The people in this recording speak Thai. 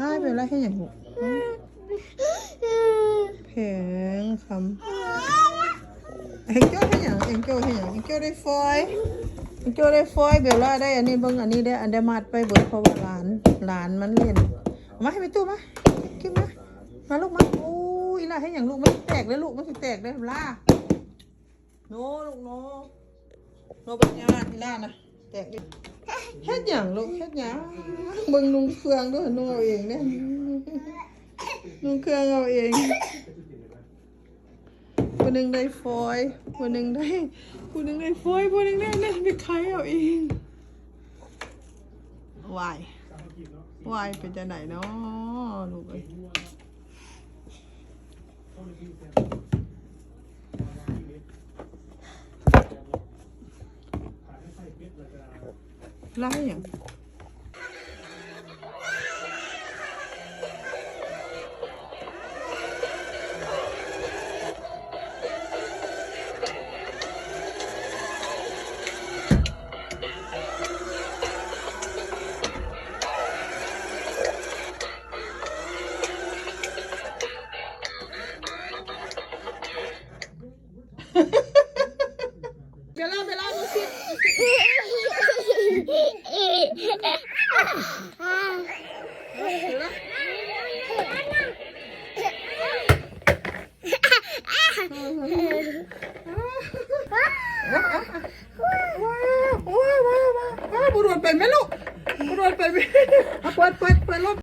อ้ายเป็นไรให้อย่างลูกแผงคำเอ็งโจ้าให้อย่างเอ็งโจ้าให้อย่างเอ็งโจ้าได้ฟอยเอ็งโจ้าได้ฟอยเบลล่าได้อันนี้เบิ่งอันนี้ได้อันเดมาดไปเบิดเพราะว่าหลานหลานมันเล่นมาให้ไปตู้มากินมามาลูกมาโอ้ยล่ะให้อย่างลูกมันแตกเลยลูกมันสิแตกเลยล่าโนลูกโนโนปัญญาอีล่านะแตกดิ เฮ็ดหยังลูกเฮ็ดหยังเบิ่งนุ่งเครื่องด้วยนุ่งเอาเองเด้อนุ่งเครื่องเอาเองคนหนึ่งได้ฟอยคนหนึ่งได้คนหนึ่งได้ฟอยคนหนึ่งได้นั่นไปขายเอาเองวายวายเป็นจะไหนเนาะลูกเอ้ย ไล่หยัง เบลล่าเบลล่าดูสิเบลล่า ว้าวว้าวว้าวว้าวบุรุษเป็นไหมลูกบุรุษเป็นไหมเอาเปิดเปิดเปิดรถ